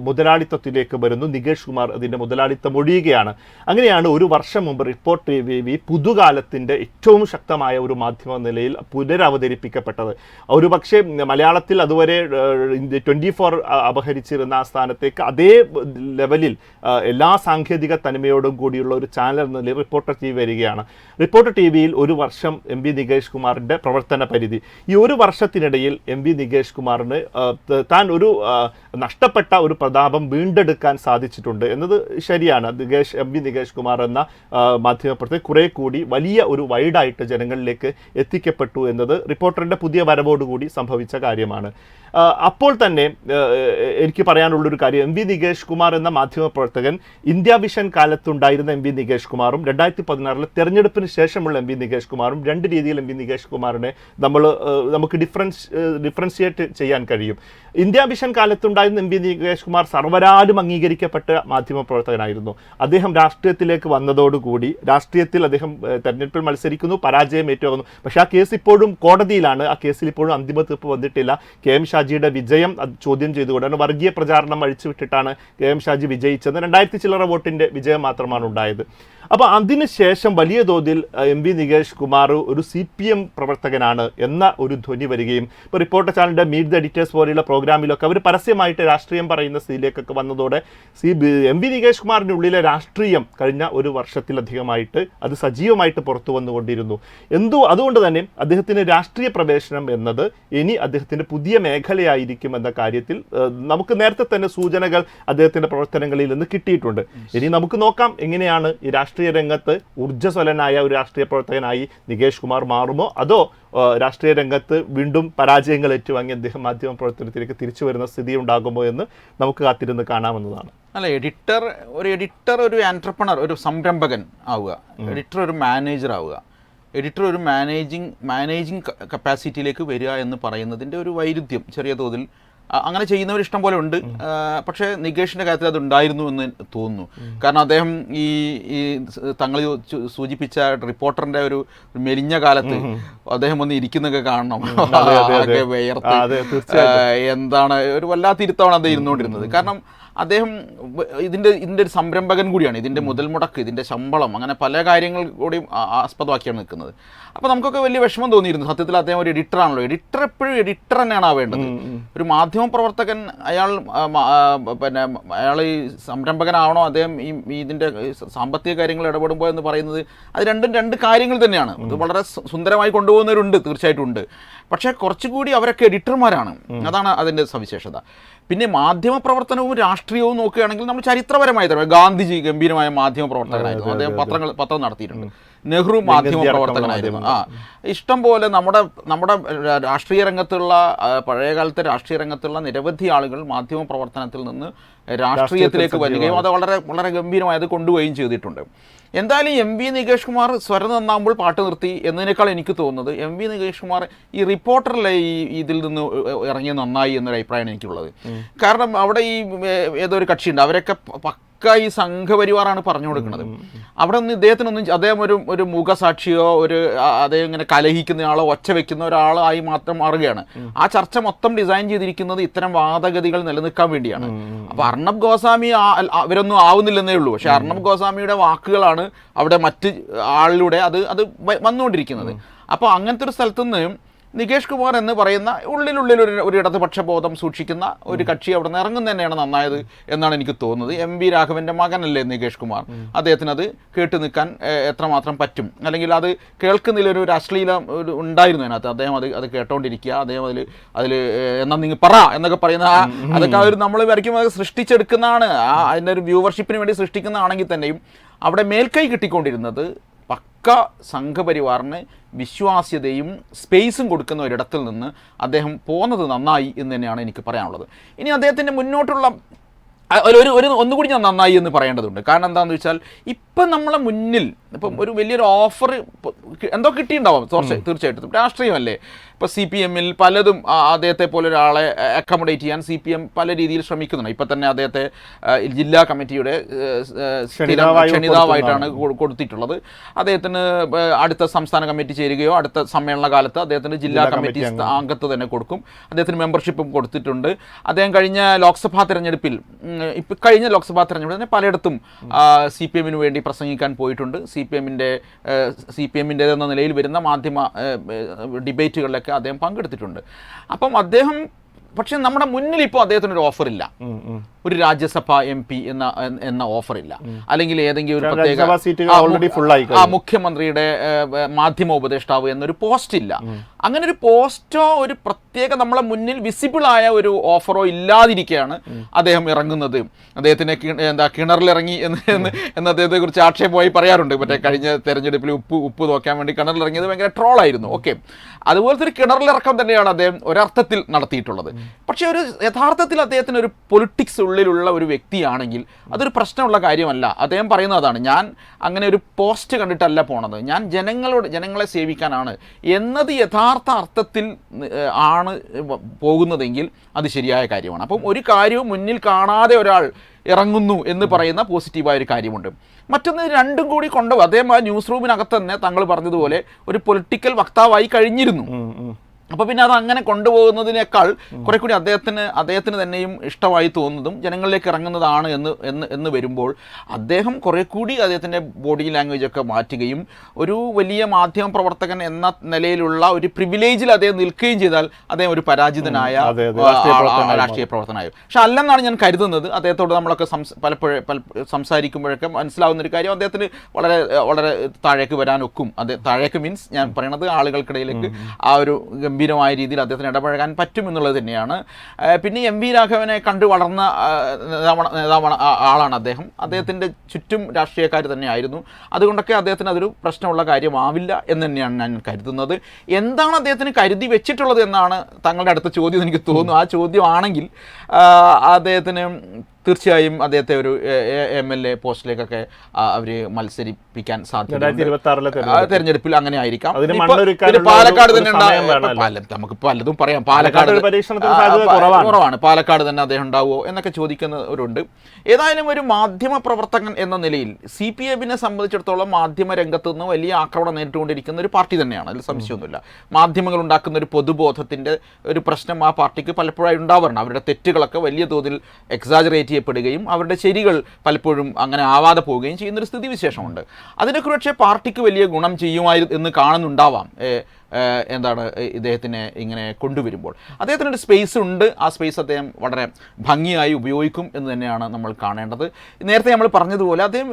മുതലാളിത്തത്തിലേക്ക് വരുന്നു. നികേഷ് കുമാർ അതിന്റെ മുതലാളിത്തം ഒഴിയുകയാണ്. അങ്ങനെയാണ് ഒരു വർഷം മുമ്പ് റിപ്പോർട്ട് ടി വി പുതുകാലത്തിന്റെ ഏറ്റവും ശക്തമായ ഒരു മാധ്യമ നിലയിൽ പുനരവതരിപ്പിക്കപ്പെട്ടത്. ഒരു പക്ഷേ മലയാളത്തിൽ അതുവരെ ട്വന്റി ഫോർ അപഹരിച്ചിരുന്ന ആ സ്ഥാനത്തേക്ക് അതേ ലെവലിൽ എല്ലാ സാങ്കേതിക തനിമയോടും കൂടിയുള്ള ഒരു ചാനൽ എന്ന നിലയിൽ റിപ്പോർട്ടർ ടി വി വരികയാണ്. റിപ്പോർട്ടർ ടി വിയിൽ ഒരു വർഷം എം വി നികേഷ് കുമാറിന്റെ പ്രവർത്തന പരിധി. ഈ ഒരു വർഷത്തിനിടയിൽ എം വി നികേഷ് കുമാറിന് താൻ ഒരു നഷ്ടപ്പെട്ട ഒരു പ്രതാപം വീണ്ടെടുക്കാൻ സാധിച്ചിട്ടുണ്ട് എന്നത് ശരിയാണ്. നികേഷ് എം വി നികേഷ് കുമാർ എന്ന മാധ്യമപ്രവർത്തകൻ കുറെ കൂടി വലിയ ഒരു വൈഡായിട്ട് ജനങ്ങളിലേക്ക് എത്തിക്കപ്പെട്ടു എന്നത് റിപ്പോർട്ടറിന്റെ പുതിയ വരവോടുകൂടി സംഭവിച്ച കാര്യമാണ്. അപ്പോൾ തന്നെ എനിക്ക് പറയാനുള്ളൊരു കാര്യം. എം വി നികേഷ് കുമാർ എന്ന മാധ്യമപ്രവർത്തകൻ ഇന്ത്യ വിഷൻ കാലത്തുണ്ടായിരുന്ന എം വി നികേഷ് കുമാറും രണ്ടായിരത്തി പതിനാറിലെ തെരഞ്ഞെടുപ്പിന് ശേഷമുള്ള എം വി നികേഷ് കുമാറും രണ്ട് രീതിയിൽ എം വി നികേഷ് കുമാറിനെ നമ്മൾ നമുക്ക് ഡിഫറൻസ് ഡിഫറൻഷിയേറ്റ് ചെയ്യാൻ കഴിയും. ഇന്ത്യ മിഷൻ കാലത്തുണ്ടായിരുന്ന എം വി നികേഷ് കുമാർ സർവരാലും അംഗീകരിക്കപ്പെട്ട മാധ്യമപ്രവർത്തകനായിരുന്നു അദ്ദേഹം രാഷ്ട്രീയത്തിലേക്ക് വന്നതോടുകൂടി രാഷ്ട്രീയത്തിൽ അദ്ദേഹം തെരഞ്ഞെടുപ്പിൽ മത്സരിക്കുന്നു പരാജയം ഏറ്റുവാങ്ങുന്നു. പക്ഷേ ആ കേസ് ഇപ്പോഴും കോടതിയിലാണ്. ആ കേസിൽ ഇപ്പോഴും അന്തിമ തീർപ്പ് വന്നിട്ടില്ല. കെ എം ഷാജിയുടെ വിജയം ചോദ്യം ചെയ്തുകൊണ്ടാണ് വർഗീയ പ്രചാരണം അഴിച്ചുവിട്ടിട്ടാണ് കെ എം ഷാജി വിജയിച്ചത്. രണ്ടായിരത്തി ചില്ലറ വോട്ടിന്റെ വിജയം മാത്രമാണ് ഉണ്ടായത്. അപ്പോൾ അതിനുശേഷം വലിയ തോതിൽ എം വി നികേഷ് കുമാർ ഒരു സി പി എം പ്രവർത്തകനാണ് എന്ന ഒരു ധ്വനി വരികയും ഇപ്പോൾ റിപ്പോർട്ടർ ചാനലിന്റെ മീറ്റ് ദ എഡിറ്റേഴ്സ് പോലെയുള്ള പ്രോഗ്രാമിലൊക്കെ അവർ പരസ്യമായിട്ട് രാഷ്ട്രീയം പറയുന്ന സ്ഥിതിയിലേക്കൊക്കെ വന്നതോടെ സി എം വി നികേഷ് കുമാറിന്റെ ഉള്ളിലെ രാഷ്ട്രീയം കഴിഞ്ഞ ഒരു വർഷത്തിലധികമായിട്ട് അത് സജീവമായിട്ട് പുറത്തു വന്നുകൊണ്ടിരുന്നു. എന്തോ അതുകൊണ്ട് തന്നെ അദ്ദേഹത്തിന് രാഷ്ട്രീയ പ്രവേശനം എന്നത് ഇനി അദ്ദേഹത്തിന്റെ പുതിയ മേഖലയായിരിക്കും എന്ന കാര്യത്തിൽ നമുക്ക് നേരത്തെ തന്നെ സൂചനകൾ അദ്ദേഹത്തിന്റെ പ്രവർത്തനങ്ങളിൽ നിന്ന് കിട്ടിയിട്ടുണ്ട്. ഇനി നമുക്ക് നോക്കാം എങ്ങനെയാണ് ഈ രാഷ്ട്രീയ രംഗത്ത് ഊർജസ്വലനായ ഒരു രാഷ്ട്രീയ പ്രവർത്തകനായി നികേഷ് കുമാർ മാറുമോ? അതോ രാഷ്ട്രീയ രംഗത്ത് വീണ്ടും പരാജയങ്ങൾ ഏറ്റുവാങ്ങി അദ്ദേഹം മാധ്യമ പ്രവർത്തനത്തിലേക്ക് തിരിച്ചു വരുന്ന സ്ഥിതി ഉണ്ടാകുമോ എന്ന് നമുക്ക് കാത്തിരുന്ന് കാണാമെന്നതാണ്. അല്ല എഡിറ്റർ ഒരു എഡിറ്റർ ഒരു ആൻട്രപ്രണർ ഒരു സംരംഭകൻ ആവുക. എഡിറ്റർ ഒരു മാനേജർ ആവുക. എഡിറ്റർ ഒരു മാനേജിങ് മാനേജിങ് കപ്പാസിറ്റിയിലേക്ക് വരിക എന്ന് പറയുന്നതിന്റെ ഒരു വൈരുദ്ധ്യം ചെറിയ തോതിൽ അങ്ങനെ ചെയ്യുന്നവർ ഇഷ്ടം പോലെ ഉണ്ട്. പക്ഷേ നികേഷിന്റെ കാര്യത്തിൽ അത് ഉണ്ടായിരുന്നു എന്ന് തോന്നുന്നു. കാരണം അദ്ദേഹം ഈ ഈ തങ്ങൾ സൂചിപ്പിച്ച റിപ്പോർട്ടറിന്റെ ഒരു മെലിഞ്ഞ കാലത്ത് അദ്ദേഹം ഒന്ന് ഇരിക്കുന്നൊക്കെ കാണണം. അതെ, അതെ. വിയർത്ത്. ആ, അതെ, തീർച്ചയായിട്ടും. ആ, എന്താണ് ഒരു വല്ലാത്ത ഇരുത്തമാണ് അദ്ദേഹം ഇരുന്നുകൊണ്ടിരുന്നത്. കാരണം അദ്ദേഹം ഇതിന്റെ ഇതിന്റെ ഒരു സംരംഭകൻ കൂടിയാണ്. ഇതിന്റെ മുതൽ മുടക്ക് ഇതിന്റെ ശമ്പളം അങ്ങനെ പല കാര്യങ്ങൾ കൂടിയും ആസ്പദമാക്കിയാണ് നിൽക്കുന്നത്. അപ്പോൾ നമുക്കൊക്കെ വലിയ വിഷമം തോന്നിയിരുന്നു. സത്യത്തിൽ അദ്ദേഹം ഒരു എഡിറ്റർ ആണല്ലോ. എഡിറ്റർ എപ്പോഴും എഡിറ്റർ തന്നെയാണ് ആവേണ്ടത് ഒരു മാധ്യമ പ്രവർത്തകൻ അയാൾ പിന്നെ അയാൾ ഈ സംരംഭകനാവണോ? അദ്ദേഹം ഈ ഇതിന്റെ സാമ്പത്തിക കാര്യങ്ങൾ ഇടപെടുമ്പോൾ എന്ന് പറയുന്നത് അത് രണ്ടും രണ്ട് കാര്യങ്ങൾ തന്നെയാണ്. അത് വളരെ സുന്ദരമായി കൊണ്ടുപോകുന്നവരുണ്ട് തീർച്ചയായിട്ടും ഉണ്ട്. പക്ഷേ കുറച്ചുകൂടി അവരൊക്കെ എഡിറ്റർമാരാണ് അതാണ് അതിന്റെ സവിശേഷത. പിന്നെ മാധ്യമ പ്രവർത്തനവും രാഷ്ട്രീയവും നോക്കുകയാണെങ്കിൽ നമ്മൾ ചരിത്രപരമായി തന്നെ ഗാന്ധിജി ഗംഭീരമായ മാധ്യമ പ്രവർത്തകനായിരുന്നു അദ്ദേഹം പത്രങ്ങൾ പത്രം നടത്തിയിട്ടുണ്ട്. നെഹ്റു മാധ്യമ പ്രവർത്തകനായിരുന്നു. ആ ഇഷ്ടം പോലെ നമ്മുടെ നമ്മുടെ രാഷ്ട്രീയ രംഗത്തുള്ള പഴയകാലത്തെ രാഷ്ട്രീയ രംഗത്തുള്ള നിരവധി ആളുകൾ മാധ്യമ പ്രവർത്തനത്തിൽ നിന്ന് രാഷ്ട്രീയത്തിലേക്ക് വരികയും അത് വളരെ വളരെ ഗംഭീരമായി അത് കൊണ്ടുപോവുകയും ചെയ്തിട്ടുണ്ട്. എന്തായാലും എം വി നികേഷ് കുമാർ സ്വരം നന്നാകുമ്പോൾ പാട്ട് നിർത്തി എന്നതിനേക്കാൾ എനിക്ക് തോന്നുന്നത് എം വി നികേഷ് കുമാർ ഈ റിപ്പോർട്ടറിലെ ഈ ഇതിൽ നിന്ന് ഇറങ്ങിയ നന്നായി എന്നൊരു അഭിപ്രായമാണ് എനിക്കുള്ളത്. കാരണം അവിടെ ഈ ഏതോ ഒരു കക്ഷിയുണ്ട് അവരൊക്കെ പക്ക ഈ സംഘപരിവാറാണ് പറഞ്ഞു കൊടുക്കുന്നത്. അവിടെ ഒന്നും ഇദ്ദേഹത്തിനൊന്നും അദ്ദേഹം ഒരു ഒരു മുഖസാക്ഷിയോ ഒരു അദ്ദേഹം ഇങ്ങനെ കലഹിക്കുന്നയാളോ ഒച്ച വെക്കുന്ന ഒരാളായി മാത്രം മാറുകയാണ്. ആ ചർച്ച മൊത്തം ഡിസൈൻ ചെയ്തിരിക്കുന്നത് ഇത്തരം വാദഗതികൾ നിലനിൽക്കാൻ വേണ്ടിയാണ്. അപ്പൊ അർണബ് ഗോസ്വാമി അവരൊന്നും ആവുന്നില്ലെന്നേ ഉള്ളൂ. പക്ഷെ അർണബ് ഗോസ്വാമിയുടെ വാക്കുകളാണ് അവിടെ മറ്റ് ആളിലൂടെ അത് അത് വന്നുകൊണ്ടിരിക്കുന്നത്. അപ്പോൾ അങ്ങനത്തെ ഒരു സ്ഥലത്തുനിന്ന് നികേഷ് കുമാർ എന്ന് പറയുന്ന ഉള്ളിലുള്ളിൽ ഒരു ഒരു ഇടതുപക്ഷ ബോധം സൂക്ഷിക്കുന്ന ഒരു കക്ഷി അവിടെ നിന്ന് ഇറങ്ങുന്ന തന്നെയാണ് നന്നായത് എന്നാണ് എനിക്ക് തോന്നുന്നത്. എം വി രാഘവന്റെ മകനല്ലേ നികേഷ് കുമാർ. അദ്ദേഹത്തിന് അത് കേട്ട് നിൽക്കാൻ എത്രമാത്രം പറ്റും? അല്ലെങ്കിൽ അത് കേൾക്കുന്നതിലൊരു ഒരു അശ്ലീലം ഒരു ഉണ്ടായിരുന്നു അതിനകത്ത്. അദ്ദേഹം അത് അത് കേട്ടോണ്ടിരിക്കുക അദ്ദേഹം അതിൽ അതിൽ എന്നാ നിങ്ങൾ പറ എന്നൊക്കെ പറയുന്ന അതൊക്കെ അവർ ഒരു നമ്മൾ വരയ്ക്കും അത് സൃഷ്ടിച്ചെടുക്കുന്നതാണ്. ആ അതിന്റെ ഒരു വ്യൂവർഷിപ്പിന് വേണ്ടി സൃഷ്ടിക്കുന്നതാണെങ്കിൽ തന്നെയും അവിടെ മേൽക്കൈ കിട്ടിക്കൊണ്ടിരുന്നത് പക്ക സംഘപരിവാറിന് വിശ്വാസ്യതയും സ്പേസും കൊടുക്കുന്ന ഒരിടത്തിൽ നിന്ന് അദ്ദേഹം പോകുന്നത് നന്നായി എന്ന് തന്നെയാണ് എനിക്ക് പറയാനുള്ളത്. ഇനി അദ്ദേഹത്തിന്റെ മുന്നോട്ടുള്ള ഒരു ഒരു ഒന്നുകൂടി ഞാൻ നന്നായി എന്ന് പറയേണ്ടതുണ്ട്. കാരണം എന്താണെന്ന് വെച്ചാൽ ഇപ്പം നമ്മളെ മുന്നിൽ ഇപ്പം ഒരു വലിയൊരു ഓഫർ എന്തോ കിട്ടിയിട്ടുണ്ടാവും. തീർച്ച- തീർച്ചയായിട്ടും. രാഷ്ട്രീയമല്ലേ? ഇപ്പോൾ സി പി എമ്മിൽ പലതും അദ്ദേഹത്തെ പോലെ ഒരാളെ അക്കോമഡേറ്റ് ചെയ്യാൻ സി പി എം പല രീതിയിൽ ശ്രമിക്കുന്നുണ്ട്. ഇപ്പം തന്നെ അദ്ദേഹത്തെ ജില്ലാ കമ്മിറ്റിയുടെ ക്ഷണിതാവായിട്ടാണ് കൊടുത്തിട്ടുള്ളത്. അദ്ദേഹത്തിന് അടുത്ത സംസ്ഥാന കമ്മിറ്റി ചേരുകയോ അടുത്ത സമ്മേളന കാലത്ത് അദ്ദേഹത്തിന് ജില്ലാ കമ്മിറ്റി അംഗത്വം തന്നെ കൊടുക്കും. അദ്ദേഹത്തിന് മെമ്പർഷിപ്പും കൊടുത്തിട്ടുണ്ട്. അദ്ദേഹം കഴിഞ്ഞ ലോക്സഭാ തെരഞ്ഞെടുപ്പിൽ ഇപ്പം കഴിഞ്ഞ ലോക്സഭാ തെരഞ്ഞെടുപ്പിൽ തന്നെ പലയിടത്തും സി പി എമ്മിന് വേണ്ടി പ്രസംഗിക്കാൻ പോയിട്ടുണ്ട്. സി പി എമ്മിന്റെ സി പി എമ്മിന്റെതെന്ന നിലയിൽ വരുന്ന മാധ്യമ ഏ, ഏ, അദ്ദേഹം പങ്കെടുത്തിട്ടുണ്ട് അപ്പം അദ്ദേഹം പക്ഷെ നമ്മുടെ മുന്നിൽ ഇപ്പോൾ അദ്ദേഹത്തിനൊരു ഉം. ഒരു രാജ്യസഭ എം പി എന്ന എന്ന ഓഫറില്ല. അല്ലെങ്കിൽ ഏതെങ്കിലും ഒരു പ്രത്യേക ആ, മുഖ്യമന്ത്രിയുടെ മാധ്യമ ഉപദേഷ്ടാവ് എന്നൊരു പോസ്റ്റ് ഇല്ല. അങ്ങനെ ഒരു പോസ്റ്റോ ഒരു പ്രത്യേക നമ്മളെ മുന്നിൽ വിസിബിൾ ആയ ഒരു ഓഫറോ ഇല്ലാതിരിക്കുകയാണ് അദ്ദേഹം ഇറങ്ങുന്നത്. അദ്ദേഹത്തിന് എന്താ കിണറിലിറങ്ങി എന്ന് എന്ന് അദ്ദേഹത്തെ കുറിച്ച് ആക്ഷേപമായി പറയാറുണ്ട്. മറ്റേ കഴിഞ്ഞ തെരഞ്ഞെടുപ്പിൽ ഉപ്പ് ഉപ്പ് നോക്കാൻ വേണ്ടി കിണറിലിറങ്ങിയത് ഭയങ്കര ട്രോളായിരുന്നു ഓക്കെ അതുപോലത്തെ ഒരു കിണറിലിറക്കം തന്നെയാണ് അദ്ദേഹം ഒരർത്ഥത്തിൽ നടത്തിയിട്ടുള്ളത്. പക്ഷേ ഒരു യഥാർത്ഥത്തിൽ അദ്ദേഹത്തിന് ഒരു പൊളിറ്റിക്സ് ഉള്ളിലുള്ള ഒരു വ്യക്തിയാണെങ്കിൽ അതൊരു പ്രശ്നമുള്ള കാര്യമല്ല. അദ്ദേഹം പറയുന്നത് അതാണ് ഞാൻ അങ്ങനെ ഒരു പോസ്റ്റ് കണ്ടിട്ടല്ല പോണത്. ഞാൻ ജനങ്ങളോട് ജനങ്ങളെ സേവിക്കാനാണ്. എന്നത് യഥാർത്ഥ അർത്ഥത്തിൽ ആണ് പോകുന്നതെങ്കിൽ അത് ശരിയായ കാര്യമാണ്. അപ്പം ഒരു കാര്യവും മുന്നിൽ കാണാതെ ഒരാൾ ഇറങ്ങുന്നു എന്ന് പറയുന്ന പോസിറ്റീവായ ഒരു കാര്യമുണ്ട്. മറ്റൊന്ന് രണ്ടും കൂടി കൊണ്ടുപോകും. അദ്ദേഹം ആ ന്യൂസ് റൂമിനകത്ത് തന്നെ താങ്കൾ പറഞ്ഞതുപോലെ ഒരു പൊളിറ്റിക്കൽ വക്താവായി കഴിഞ്ഞിരുന്നു. അപ്പോൾ പിന്നെ അത് അങ്ങനെ കൊണ്ടുപോകുന്നതിനേക്കാൾ കുറെ കൂടി അദ്ദേഹത്തിന് അദ്ദേഹത്തിന് തന്നെയും ഇഷ്ടമായി തോന്നുന്നതും ജനങ്ങളിലേക്ക് ഇറങ്ങുന്നതാണ് എന്ന് എന്ന് എന്ന് വരുമ്പോൾ അദ്ദേഹം കുറെ കൂടി അദ്ദേഹത്തിന്റെ ബോഡി ലാംഗ്വേജ് ഒക്കെ മാറ്റുകയും ഒരു വലിയ മാധ്യമ പ്രവർത്തകൻ എന്ന നിലയിലുള്ള ഒരു പ്രിവിലേജിൽ അദ്ദേഹം നിൽക്കുകയും ചെയ്താൽ അദ്ദേഹം ഒരു പരാജിതനായ രാഷ്ട്രീയ പ്രവർത്തനമായും പക്ഷെ അല്ലെന്നാണ് ഞാൻ കരുതുന്നത്. അദ്ദേഹത്തോട് നമ്മളൊക്കെ പലപ്പോഴും പല സംസാരിക്കുമ്പോഴൊക്കെ മനസ്സിലാവുന്ന ഒരു കാര്യം അദ്ദേഹത്തിന് വളരെ വളരെ താഴേക്ക് വരാനൊക്കും. അദ്ദേഹം താഴേക്ക് മീൻസ് ഞാൻ പറയണത് ആളുകൾക്കിടയിലേക്ക് ആ ഒരു ഗംഭീരമായ രീതിയിൽ അദ്ദേഹത്തിന് ഇടപഴകാൻ പറ്റും എന്നുള്ളത് തന്നെയാണ്. പിന്നെ എം വി രാഘവനെ കണ്ടു വളർന്ന നേതാവാണ് ആളാണ് അദ്ദേഹം. അദ്ദേഹത്തിന്റെ ചുറ്റും രാഷ്ട്രീയക്കാർ തന്നെയായിരുന്നു. അതുകൊണ്ടൊക്കെ അദ്ദേഹത്തിന് അതൊരു പ്രശ്നമുള്ള കാര്യമാവില്ല എന്ന് തന്നെയാണ് ഞാൻ കരുതുന്നത്. എന്താണ് അദ്ദേഹത്തിന് കരുതി വെച്ചിട്ടുള്ളത് എന്നാണ് തങ്ങളുടെ അടുത്ത ചോദ്യം എനിക്ക് തോന്നുന്നു. ആ ചോദ്യമാണെങ്കിൽ അദ്ദേഹത്തിന് തീർച്ചയായും അദ്ദേഹത്തെ ഒരു എം എൽ എ പോസ്റ്റിലേക്കൊക്കെ അവർ മത്സരിപ്പിക്കാൻ സാധിക്കും സാധ്യത തെരഞ്ഞെടുപ്പിൽ അങ്ങനെ ആയിരിക്കാം പാലക്കാട് തന്നെ. നമുക്ക് പലതും പറയാം. പാലക്കാട്. കുറവാണ്. പാലക്കാട് തന്നെ അദ്ദേഹം ഉണ്ടാവുമോ എന്നൊക്കെ ചോദിക്കുന്നവരുണ്ട്. ഏതായാലും ഒരു മാധ്യമ പ്രവർത്തകൻ എന്ന നിലയിൽ സി പി എമ്മിനെ സംബന്ധിച്ചിടത്തോളം മാധ്യമ രംഗത്ത് നിന്ന് വലിയ ആക്രമണം നേരിട്ടുകൊണ്ടിരിക്കുന്ന ഒരു പാർട്ടി തന്നെയാണ്. അതിൽ സംശയമൊന്നുമില്ല. മാധ്യമങ്ങൾ ഉണ്ടാക്കുന്ന ഒരു പൊതുബോധത്തിന്റെ ഒരു പ്രശ്നം ആ പാർട്ടിക്ക് പലപ്പോഴായി ഉണ്ടാവാറുണ്ട്. അവരുടെ തെറ്റുകളൊക്കെ വലിയ തോതിൽ എക്സാജറേറ്റ് ചെയ്യപ്പെടുകയും അവരുടെ ശരികൾ പലപ്പോഴും അങ്ങനെ ആവാതെ പോവുകയും ചെയ്യുന്നൊരു സ്ഥിതിവിശേഷമുണ്ട്. അതിനൊക്കെ പക്ഷേ പാർട്ടിക്ക് വലിയ ഗുണം ചെയ്യുമായിരുന്നു എന്ന് കാണുന്നുണ്ടാവാം. എന്താണ് ഇദ്ദേഹത്തിനെ ഇങ്ങനെ കൊണ്ടുവരുമ്പോൾ. അദ്ദേഹത്തിന് ഒരു സ്പേസ് ഉണ്ട്. ആ സ്പേസ് അദ്ദേഹം വളരെ ഭംഗിയായി ഉപയോഗിക്കും എന്ന് തന്നെയാണ് നമ്മൾ കാണേണ്ടത്. നേരത്തെ നമ്മൾ പറഞ്ഞതുപോലെ അദ്ദേഹം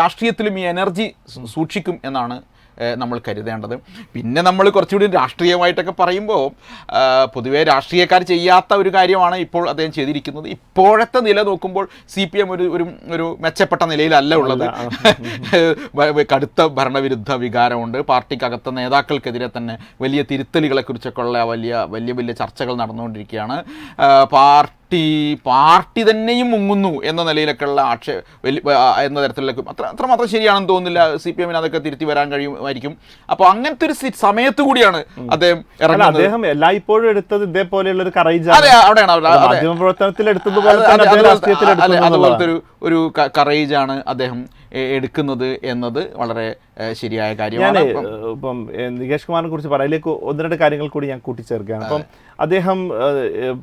രാഷ്ട്രീയത്തിലും ഈ എനർജി സൂക്ഷിക്കും എന്നാണ് നമ്മൾ കരുതേണ്ടത്. പിന്നെ നമ്മൾ കുറച്ചുകൂടി രാഷ്ട്രീയമായിട്ടൊക്കെ പറയുമ്പോൾ പൊതുവേ രാഷ്ട്രീയക്കാർ ചെയ്യാത്ത ഒരു കാര്യമാണ് ഇപ്പോൾ അദ്ദേഹം ചെയ്തിരിക്കുന്നത്. ഇപ്പോഴത്തെ നില നോക്കുമ്പോൾ സി പി എം ഒരു ഒരു ഒരു മെച്ചപ്പെട്ട നിലയിലല്ല ഉള്ളത്. കടുത്ത ഭരണവിരുദ്ധ വികാരമുണ്ട്. പാർട്ടിക്കകത്ത നേതാക്കൾക്കെതിരെ തന്നെ വലിയ തിരുത്തലുകളെക്കുറിച്ചൊക്കെ ഉള്ള വലിയ വലിയ വലിയ ചർച്ചകൾ നടന്നുകൊണ്ടിരിക്കുകയാണ്. ആ, പാർട്ടി പാർട്ടി തന്നെയും മുങ്ങുന്നു എന്ന നിലയിലൊക്കെയുള്ള ആക്ഷേ വലിയ എന്ന തരത്തിലൊക്കെ അത്ര അത്രമാത്രം ശരിയാണെന്ന് തോന്നുന്നില്ല. സി പി എമ്മിന് അതൊക്കെ തിരുത്തി വരാൻ കഴിയുമായിരിക്കും. അപ്പോൾ അങ്ങനത്തെ ഒരു സമയത്ത് കൂടിയാണ് അദ്ദേഹം ഇറങ്ങുന്നത്. അദ്ദേഹം എല്ലായ്പ്പോഴും എടുത്തത് ഇതേപോലെയുള്ള ഒരു കറേജ് അതെ അവിടെയാണ്. പ്രവർത്തനത്തിൽ അതുപോലത്തെ ഒരു ഒരു കറേജ് ആണ് അദ്ദേഹം എടുക്കുന്നത് എന്നത് വളരെ ശരിയായ കാര്യമാണ്. ഇപ്പം നികേഷ് കുമാറിനെ കുറിച്ച് പറയാം. അതിലേക്ക് ഒന്ന് രണ്ട് കാര്യങ്ങൾ കൂടി ഞാൻ കൂട്ടിച്ചേർക്കുകയാണ്. അപ്പം അദ്ദേഹം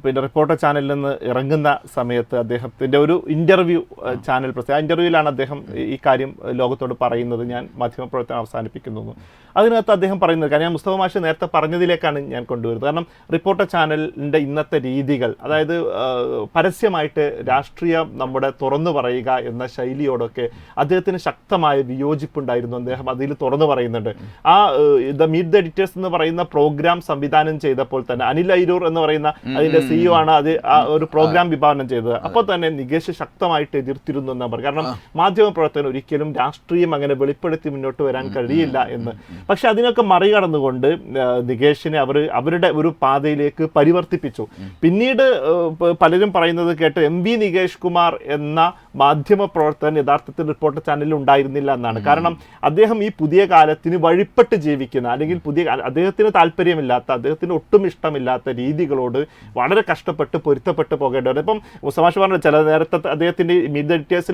പിന്നെ റിപ്പോർട്ടർ ചാനലിൽ നിന്ന് ഇറങ്ങുന്ന സമയത്ത് അദ്ദേഹത്തിന്റെ ഒരു ഇന്റർവ്യൂ ചാനൽ പ്രസ് ആ ഇന്റർവ്യൂവിലാണ് അദ്ദേഹം ഈ- കാര്യം ലോകത്തോട് പറയുന്നത്. ഞാൻ മാധ്യമപ്രവർത്തനം അവസാനിപ്പിക്കുന്നു. അതിനകത്ത് അദ്ദേഹം പറയുന്നത് കാരണം ഞാൻ മുസ്തഫ മാഷ് നേരത്തെ പറഞ്ഞതിലേക്കാണ് ഞാൻ കൊണ്ടുവരുന്നത്. കാരണം റിപ്പോർട്ടർ ചാനലിന്റെ ഇന്നത്തെ രീതികൾ അതായത് പരസ്യമായിട്ട് രാഷ്ട്രീയം നമ്മുടെ തുറന്നു പറയുക എന്ന ശൈലിയോടൊക്കെ അദ്ദേഹത്തിന് ശക്തമായ വിയോജിപ്പുണ്ടായിരുന്നു. അദ്ദേഹം അതിൽ തുറന്നു പറയുന്നുണ്ട്. ആ ദ മീറ്റ് ദ എഡിറ്റേഴ്സ് എന്ന് പറയുന്ന പ്രോഗ്രാം സംവിധാനം ചെയ്തപ്പോൾ തന്നെ അനിൽ അയിരൂർ എന്ന് പറയുന്ന അതിന്റെ സിഇഒ ആണ് അത് ആ ഒരു പ്രോഗ്രാം വിഭാവനം ചെയ്തത്. അപ്പോൾ തന്നെ നികേഷ് ശക്തമായിട്ട് എതിർത്തിരുന്നു എന്നാ പറയുക കാരണം മാധ്യമ പ്രവർത്തകൻ ഒരിക്കലും രാഷ്ട്രീയം അങ്ങനെ വെളിപ്പെടുത്തി മുന്നോട്ട് വരാൻ കഴിയില്ല എന്ന്. പക്ഷെ അതിനൊക്കെ മറികടന്നുകൊണ്ട് നികേഷിനെ അവർ അവരുടെ ഒരു പാതയിലേക്ക് പരിവർത്തിപ്പിച്ചു. പിന്നീട് പലരും പറയുന്നത് കേട്ട് എം വി നികേഷ് കുമാർ എന്ന മാധ്യമ പ്രവർത്തകൻ യഥാർത്ഥത്തിൽ റിപ്പോർട്ടർ ചാനലിൽ ഉണ്ടായിരുന്നില്ല എന്നാണ്. കാരണം അദ്ദേഹം ഈ പുതിയ കാലത്തിന് വഴിപ്പെട്ട് ജീവിക്കുന്ന അല്ലെങ്കിൽ പുതിയ അദ്ദേഹത്തിന് താല്പര്യമില്ലാത്ത അദ്ദേഹത്തിന് ഒട്ടും ഇഷ്ടമില്ലാത്ത രീതികളോട് വളരെ കഷ്ടപ്പെട്ട് പൊരുത്തപ്പെട്ട് പോകേണ്ടവർ ഇപ്പം മുസമാഷ് പറഞ്ഞ ചില നേരത്തെ അദ്ദേഹത്തിന്റെ മിഡ്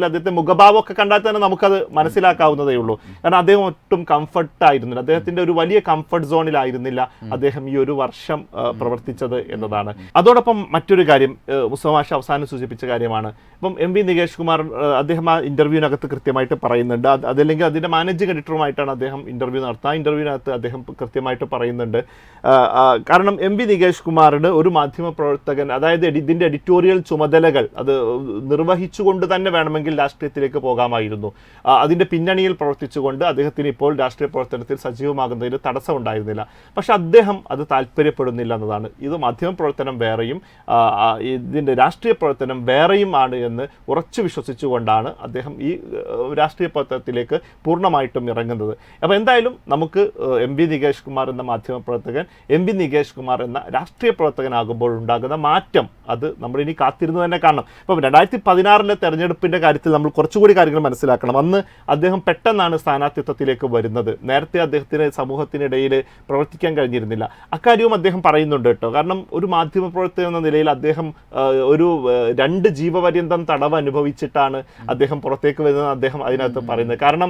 അദ്ദേഹത്തെ മുഖഭാവം ഒക്കെ കണ്ടാൽ തന്നെ നമുക്കത് മനസ്സിലാക്കാവുന്നതേ ഉള്ളൂ. കാരണം അദ്ദേഹം ഒട്ടും കംഫർട്ട് ആയിരുന്നില്ല. അദ്ദേഹത്തിന്റെ ഒരു വലിയ കംഫർട്ട് സോണിലായിരുന്നില്ല അദ്ദേഹം ഈ ഒരു വർഷം പ്രവർത്തിച്ചത് എന്നതാണ്. അതോടൊപ്പം മറ്റൊരു കാര്യം മുസമാഷ് അവസാനം സൂചിപ്പിച്ച കാര്യമാണ്. ഇപ്പം എം വി നികേഷ് കുമാർ അദ്ദേഹം ആ ഇന്റർവ്യൂവിനകത്ത് കൃത്യമായിട്ട് പറയുന്നുണ്ട്. അതല്ലെങ്കിൽ അതിന്റെ മാനേജിംഗ് എഡിറ്ററുമായിട്ടാണ് അദ്ദേഹം ഇന്റർവ്യൂ നടത്തുന്നത്. ആ ഇന്റർവ്യൂവിനകത്ത് അദ്ദേഹം കൃത്യമായിട്ട് പറയുന്നുണ്ട്. കാരണം എം വി നികേഷ് കുമാറിന് ഒരു മാധ്യമ പ്രവർത്തകൻ അതായത് ഇതിന്റെ എഡിറ്റോറിയൽ ചുമതലകൾ അത് നിർവഹിച്ചുകൊണ്ട് തന്നെ വേണമെങ്കിൽ രാഷ്ട്രീയത്തിലേക്ക് പോകാമായിരുന്നു. അതിന്റെ പിന്നണിയിൽ പ്രവർത്തിച്ചുകൊണ്ട് അദ്ദേഹത്തിന് ഇപ്പോൾ രാഷ്ട്രീയ പ്രവർത്തനത്തിൽ സജീവമാകുന്നതിന് തടസ്സമുണ്ടായിരുന്നില്ല. പക്ഷെ അദ്ദേഹം അത് താല്പര്യപ്പെടുന്നില്ല എന്നതാണ്. ഇത് മാധ്യമ പ്രവർത്തനം വേറെയും ഇതിന്റെ രാഷ്ട്രീയ പ്രവർത്തനം വേറെയും ആണ് എന്ന് ഉറച്ചു വിശ്വസിച്ചുകൊണ്ടാണ് അദ്ദേഹം ഈ രാഷ്ട്രീയ പ്രവർത്തനത്തിലേക്ക് പൂർണമായിട്ടും ഇറങ്ങുന്നത് അപ്പോൾ എന്തായാലും നമുക്ക് എം വി നികേഷ് കുമാർ എന്ന മാധ്യമ പ്രവർത്തകൻ എം വി നികേഷ് കുമാർ എന്ന രാഷ്ട്രീയ പ്രവർത്തകനാകുമ്പോൾ ഉണ്ടാകുന്ന മാറ്റം അത് നമ്മൾ ഇനി കാത്തിരുന്ന് തന്നെ കാണണം. ഇപ്പം രണ്ടായിരത്തി പതിനാറിലെ തെരഞ്ഞെടുപ്പിന്റെ കാര്യത്തിൽ നമ്മൾ കുറച്ചുകൂടി കാര്യങ്ങൾ മനസ്സിലാക്കണം. അന്ന് അദ്ദേഹം പെട്ടെന്നാണ് സ്ഥാനാർത്ഥിത്വത്തിലേക്ക് വരുന്നത്. നേരത്തെ അദ്ദേഹത്തിന് സമൂഹത്തിനിടയിൽ പ്രവർത്തിക്കാൻ കഴിഞ്ഞിരുന്നില്ല. അക്കാര്യവും അദ്ദേഹം പറയുന്നുണ്ട് കേട്ടോ. കാരണം ഒരു മാധ്യമ പ്രവർത്തകൻ എന്ന നിലയിൽ അദ്ദേഹം ഒരു രണ്ട് ജീവപര്യന്തം തടവ് അനുഭവിച്ചിട്ടാണ് അദ്ദേഹം പുറത്തേക്ക് വരുന്നത് അദ്ദേഹം അതിനകത്ത് പറയുന്നത്. കാരണം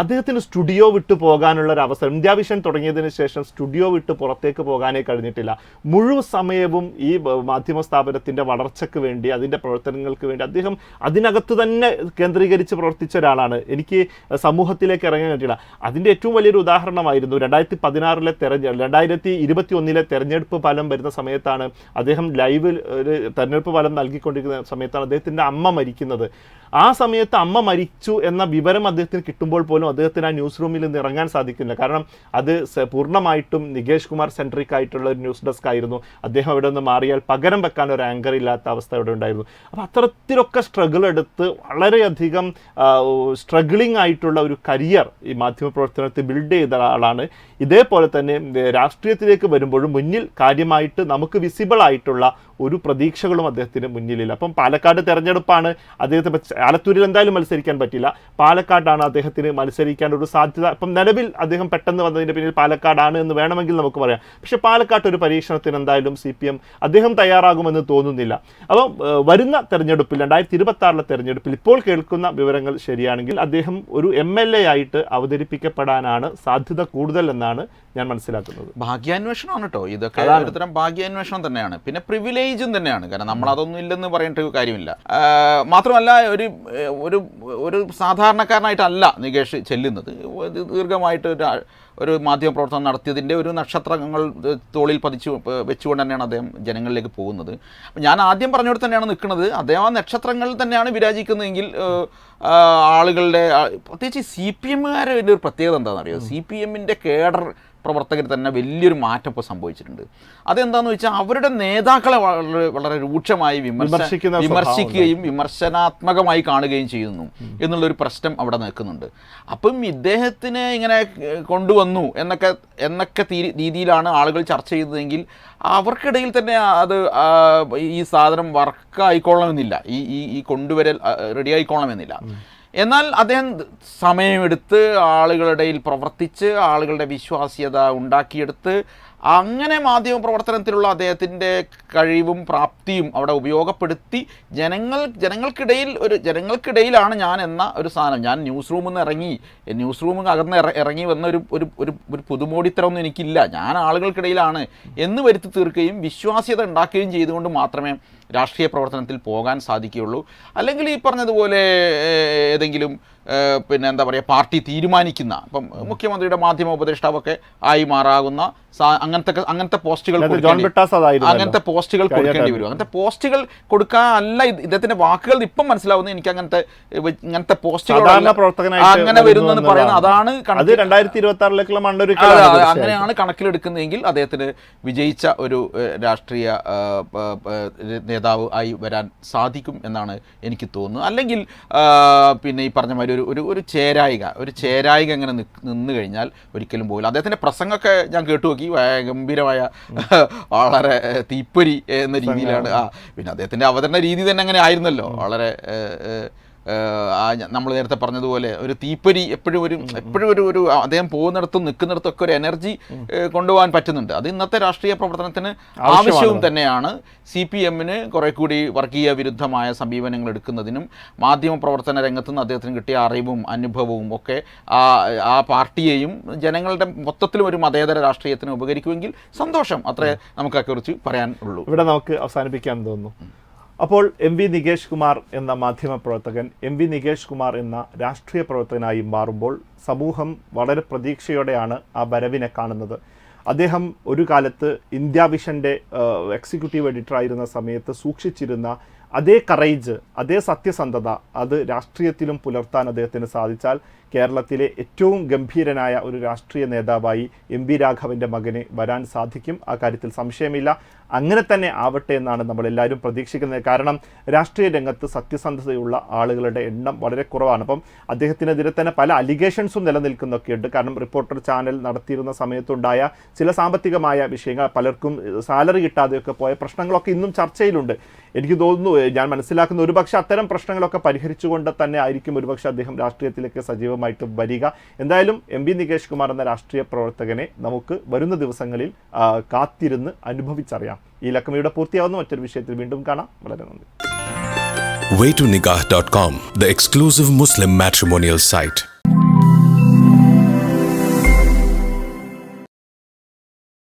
അദ്ദേഹത്തിന് സ്റ്റുഡിയോ വിട്ടു പോകാനുള്ള ഒരു അവസരം ഇന്ത്യ വിഷൻ തുടങ്ങിയതിന് ശേഷം സ്റ്റുഡിയോ വിട്ട് പുറത്തേക്ക് പോകാനേ കഴിഞ്ഞിട്ടില്ല. മുഴുവൻ സമയവും ഈ മാധ്യമ സ്ഥാപനത്തിന്റെ വളർച്ചയ്ക്ക് വേണ്ടി അതിന്റെ പ്രവർത്തനങ്ങൾക്ക് വേണ്ടി അദ്ദേഹം അതിനകത്ത് തന്നെ കേന്ദ്രീകരിച്ച് പ്രവർത്തിച്ച ഒരാളാണ്. എനിക്ക് സമൂഹത്തിലേക്ക് ഇറങ്ങാൻ കഴിഞ്ഞില്ല അതിന്റെ ഏറ്റവും വലിയൊരു ഉദാഹരണമായിരുന്നു രണ്ടായിരത്തി പതിനാറിലെ തെരഞ്ഞെടുപ്പ് രണ്ടായിരത്തി ഇരുപത്തി ഒന്നിലെ തെരഞ്ഞെടുപ്പ് ഫലം വരുന്ന സമയത്താണ് അദ്ദേഹം ലൈവിൽ ഒരു തെരഞ്ഞെടുപ്പ് ഫലം നൽകിക്കൊണ്ടിരിക്കുന്ന സമയത്താണ് അദ്ദേഹത്തിന്റെ അമ്മ മരിക്കുന്നത്. ആ സമയത്ത് അമ്മ മരിച്ചു എന്ന വിവരം അദ്ദേഹത്തിന് കിട്ടുമ്പോൾ പോലും അദ്ദേഹത്തിന് ആ ന്യൂസ് റൂമിൽ നിന്ന് ഇറങ്ങാൻ സാധിക്കില്ല. കാരണം അത് പൂർണമായിട്ടും നികേഷ് കുമാർ സെൻട്രിക് ആയിട്ടുള്ള ഒരു ന്യൂസ് ഡെസ്ക് ആയിരുന്നു. അദ്ദേഹം അവിടെ നിന്ന് മാറിയാൽ പകരം വെക്കാൻ ഒരു ആങ്കർ ഇല്ലാത്ത അവസ്ഥ അവിടെ ഉണ്ടായിരുന്നു. അപ്പോൾ അത്തരത്തിലൊക്കെ സ്ട്രഗിൾ എടുത്ത് വളരെയധികം സ്ട്രഗിളിംഗ് ആയിട്ടുള്ള ഒരു കരിയർ ഈ മാധ്യമപ്രവർത്തനത്തിൽ ബിൽഡ് ചെയ്ത ആളാണ്. ഇതേപോലെ തന്നെ രാഷ്ട്രീയത്തിലേക്ക് വരുമ്പോഴും മുന്നിൽ കാര്യമായിട്ട് നമുക്ക് വിസിബിൾ ആയിട്ടുള്ള ഒരു പ്രതീക്ഷകളും അദ്ദേഹത്തിന് മുന്നിലില്ല. അപ്പം പാലക്കാട് തെരഞ്ഞെടുപ്പാണ് അദ്ദേഹത്തെ ആലത്തൂരിൽ എന്തായാലും മത്സരിക്കാൻ പറ്റില്ല. പാലക്കാടാണ് അദ്ദേഹത്തിന് മത്സരിക്കാൻ ഒരു സാധ്യത. ഇപ്പം നിലവിൽ അദ്ദേഹം പെട്ടെന്ന് വന്നതിന്റെ പിന്നിൽ പാലക്കാടാണ് എന്ന് വേണമെങ്കിൽ നമുക്ക് പറയാം. പക്ഷേ പാലക്കാട്ട് ഒരു പരീക്ഷണത്തിന് എന്തായാലും സി പി എം അദ്ദേഹം തയ്യാറാകുമെന്ന് തോന്നുന്നില്ല. അപ്പം വരുന്ന തെരഞ്ഞെടുപ്പിൽ രണ്ടായിരത്തി ഇരുപത്തി തെരഞ്ഞെടുപ്പിൽ ഇപ്പോൾ കേൾക്കുന്ന വിവരങ്ങൾ ശരിയാണെങ്കിൽ അദ്ദേഹം ഒരു എ ആയിട്ട് അവതരിപ്പിക്കപ്പെടാനാണ് സാധ്യത കൂടുതൽ എന്നാണ് ഞാൻ മനസ്സിലാക്കുന്നത്. ഭാഗ്യാന്വേഷണമാണ് കേട്ടോ ഇതൊക്കെ. ഒരുതരം ഭാഗ്യാന്വേഷണം തന്നെയാണ്. പിന്നെ പ്രിവിലേജും തന്നെയാണ്. കാരണം നമ്മൾ അതൊന്നും ഇല്ലെന്ന് പറയേണ്ട കാര്യമില്ല. മാത്രമല്ല ഒരു ഒരു ഒരു സാധാരണക്കാരനായിട്ടല്ല നികേഷ് ചെല്ലുന്നത്. ദീർഘമായിട്ട് ഒരു ഒരു മാധ്യമപ്രവർത്തനം നടത്തിയതിന്റെ ഒരു നക്ഷത്രങ്ങൾ തോളിൽ പതിച്ചു വെച്ചുകൊണ്ട് തന്നെയാണ് അദ്ദേഹം ജനങ്ങളിലേക്ക് പോകുന്നത്. അപ്പം ഞാൻ ആദ്യം പറഞ്ഞോട് തന്നെയാണ് നിൽക്കുന്നത്. അദ്ദേഹം ആ നക്ഷത്രങ്ങളിൽ തന്നെയാണ് വിരാജിക്കുന്നതെങ്കിൽ ആളുകളുടെ പ്രത്യേകിച്ച് സി പി എമ്മുകാരുടെ ഒരു പ്രത്യേകത എന്താണെന്നറിയോ? സി പി എമ്മിന്റെ കേഡർ പ്രവർത്തകർ തന്നെ വലിയൊരു മാറ്റം ഇപ്പോൾ സംഭവിച്ചിട്ടുണ്ട്. അതെന്താണെന്ന് വെച്ചാൽ അവരുടെ നേതാക്കളെ വളരെ വളരെ രൂക്ഷമായി വിമർശ വിമർശിക്കുന്ന വിമർശിക്കുകയും വിമർശനാത്മകമായി കാണുകയും ചെയ്യുന്നു എന്നുള്ളൊരു പ്രശ്നം അവിടെ നിൽക്കുന്നുണ്ട്. അപ്പം ഇദ്ദേഹത്തിനെ ഇങ്ങനെ കൊണ്ടുവന്നു എന്നൊക്കെ എന്നൊക്കെ രീതിയിലാണ് ആളുകൾ ചർച്ച ചെയ്തതെങ്കിൽ അവർക്കിടയിൽ തന്നെ അത് ഈ സാധനം വർക്ക് ആയിക്കൊള്ളണമെന്നില്ല ഈ ഈ കൊണ്ടുവരൽ റെഡി ആയിക്കൊള്ളണമെന്നില്ല എന്നാൽ അദ്ദേഹം സമയമെടുത്ത് ആളുകളുടെ പ്രവർത്തിച്ച് ആളുകളുടെ വിശ്വാസ്യത ഉണ്ടാക്കിയെടുത്ത് അങ്ങനെ മാധ്യമ പ്രവർത്തനത്തിലുള്ള അദ്ദേഹത്തിന്റെ കഴിവും പ്രാപ്തിയും അവിടെ ഉപയോഗപ്പെടുത്തി ജനങ്ങൾ ജനങ്ങൾക്കിടയിൽ ഒരു ജനങ്ങൾക്കിടയിലാണ് ഞാൻ എന്ന ഒരു സാധനം. ഞാൻ ന്യൂസ് റൂമിൽ നിന്ന് ഇറങ്ങി. ന്യൂസ് റൂമിൽ അകന്ന് ഇറ- ഇറങ്ങി വന്ന ഒരു ഒരു ഒരു ഒരു പുതുമോടിത്തരമൊന്നും എനിക്കില്ല. ഞാൻ ആളുകൾക്കിടയിലാണ് എന്ന് വരുത്തി തീർക്കുകയും വിശ്വാസ്യത ഉണ്ടാക്കുകയും ചെയ്തുകൊണ്ട് മാത്രമേ രാഷ്ട്രീയ പ്രവർത്തനത്തിൽ പോകാൻ സാധിക്കുകയുള്ളൂ. അല്ലെങ്കിൽ ഈ പറഞ്ഞതുപോലെ ഏതെങ്കിലും പിന്നെ എന്താ പറയുക പാർട്ടി തീരുമാനിക്കുന്ന ഇപ്പം മുഖ്യമന്ത്രിയുടെ മാധ്യമ ഉപദേഷ്ടാവൊക്കെ ആയി മാറാകുന്ന അങ്ങനത്തെ അങ്ങനത്തെ പോസ്റ്റുകൾ അങ്ങനത്തെ പോസ്റ്റുകൾ കൊടുക്കേണ്ടി വരും. അങ്ങനത്തെ പോസ്റ്റുകൾ കൊടുക്കാൻ അല്ല ഇദ്ദേഹത്തിന്റെ വാക്കുകൾ ഇപ്പം മനസ്സിലാവുന്നത് എനിക്ക് അങ്ങനത്തെ ഇങ്ങനത്തെ പോസ്റ്റുകൾ അങ്ങനെ വരുന്നു എന്ന് പറയുന്നത് അതാണ് രണ്ടായിരത്തി ഇരുപത്തി ആറിലേക്കുള്ള. അങ്ങനെയാണ് കണക്കിലെടുക്കുന്നതെങ്കിൽ അദ്ദേഹത്തിന് വിജയിച്ച ഒരു രാഷ്ട്രീയ നേതാവ് ആയി വരാൻ സാധിക്കും എന്നാണ് എനിക്ക് തോന്നുന്നത്. അല്ലെങ്കിൽ പിന്നെ ഈ പറഞ്ഞ മാതിരി ഒരു ഒരു ഒരു ചേരായിക ഒരു ചേരായിക അങ്ങനെ നിന്നു കഴിഞ്ഞാൽ ഒരിക്കലും പോകില്ല. അദ്ദേഹത്തിന്റെ പ്രസംഗമൊക്കെ ഞാൻ കേട്ടു നോക്കി ഗംഭീരമായ വളരെ തീപ്പൊരി എന്ന രീതിയിലാണ് ആ പിന്നെ അദ്ദേഹത്തിന്റെ അവതരണ രീതി തന്നെ അങ്ങനെ ആയിരുന്നല്ലോ. വളരെ നമ്മൾ നേരത്തെ പറഞ്ഞതുപോലെ ഒരു തീപ്പൊരി എപ്പോഴും ഒരു എപ്പോഴും ഒരു ഒരു അദ്ദേഹം പോകുന്നിടത്തും നിൽക്കുന്നിടത്തും ഒക്കെ ഒരു എനർജി കൊണ്ടുപോകാൻ പറ്റുന്നുണ്ട്. അത് ഇന്നത്തെ രാഷ്ട്രീയ പ്രവർത്തനത്തിന് ആവശ്യവും തന്നെയാണ്. സി പി എമ്മിന് കുറെ കൂടി വർഗീയ വിരുദ്ധമായ സമീപനങ്ങൾ എടുക്കുന്നതിനും മാധ്യമ പ്രവർത്തന രംഗത്തു നിന്ന് അദ്ദേഹത്തിന് കിട്ടിയ അറിവും അനുഭവവും ഒക്കെ ആ ആ പാർട്ടിയെയും ജനങ്ങളുടെ മൊത്തത്തിലും ഒരു മതേതര രാഷ്ട്രീയത്തിന് ഉപകരിക്കുമെങ്കിൽ സന്തോഷം. അത്രേ നമുക്കൊക്കെ കുറിച്ച് പറയാൻ ഉള്ളൂ. ഇവിടെ നമുക്ക് അവസാനിപ്പിക്കാൻ തോന്നുന്നു. അപ്പോൾ എം വി നികേഷ് കുമാർ എന്ന മാധ്യമ പ്രവർത്തകൻ എം വി നികേഷ് കുമാർ എന്ന രാഷ്ട്രീയ പ്രവർത്തകനായി മാറുമ്പോൾ സമൂഹം വളരെ പ്രതീക്ഷയോടെയാണ് ആ വരവിനെ കാണുന്നത്. അദ്ദേഹം ഒരു കാലത്ത് ഇന്ത്യ വിഷന്റെ എക്സിക്യൂട്ടീവ് എഡിറ്റർ ആയിരുന്ന സമയത്ത് സൂക്ഷിച്ചിരുന്ന അതേ കറേജ് അതേ സത്യസന്ധത അത് രാഷ്ട്രീയത്തിലും പുലർത്താൻ അദ്ദേഹത്തിന് സാധിച്ചാൽ കേരളത്തിലെ ഏറ്റവും ഗംഭീരനായ ഒരു രാഷ്ട്രീയ നേതാവായി എം വി രാഘവന്റെ മകന് വരാൻ സാധിക്കും. ആ കാര്യത്തിൽ സംശയമില്ല. അങ്ങനെ തന്നെ ആവട്ടെ എന്നാണ് നമ്മൾ എല്ലാവരും പ്രതീക്ഷിക്കുന്നത്. കാരണം രാഷ്ട്രീയ രംഗത്ത് സത്യസന്ധതയുള്ള ആളുകളുടെ എണ്ണം വളരെ കുറവാണ്. അപ്പം അദ്ദേഹത്തിനെതിരെ തന്നെ പല അലിഗേഷൻസും നിലനിൽക്കുന്നൊക്കെയുണ്ട് കാരണം റിപ്പോർട്ടർ ചാനൽ നടത്തിയിരുന്ന സമയത്തുണ്ടായ ചില സാമ്പത്തികമായ വിഷയങ്ങൾ പലർക്കും സാലറി കിട്ടാതെയൊക്കെ പോയ പ്രശ്നങ്ങളൊക്കെ ഇന്നും ചർച്ചയിലുണ്ട്. എനിക്ക് തോന്നുന്നു ഞാൻ മനസ്സിലാക്കുന്ന ഒരുപക്ഷെ അത്തരം പ്രശ്നങ്ങളൊക്കെ പരിഹരിച്ചുകൊണ്ട് തന്നെ ആയിരിക്കും ഒരുപക്ഷെ അദ്ദേഹം രാഷ്ട്രീയത്തിലേക്ക് സജീവമായിട്ട് വരിക. എന്തായാലും എം പി നികേഷ് കുമാർ എന്ന രാഷ്ട്രീയ പ്രവർത്തകനെ നമുക്ക് വരുന്ന ദിവസങ്ങളിൽ കാത്തിരുന്ന് അനുഭവിച്ചറിയാം. ഈ ലക്കമിയുടെ പൂർത്തിയാവുന്ന മറ്റൊരു വിഷയത്തിൽ വീണ്ടും കാണാം. വളരെ നന്ദി. Waytonikah.com, the exclusive Muslim matrimonial site.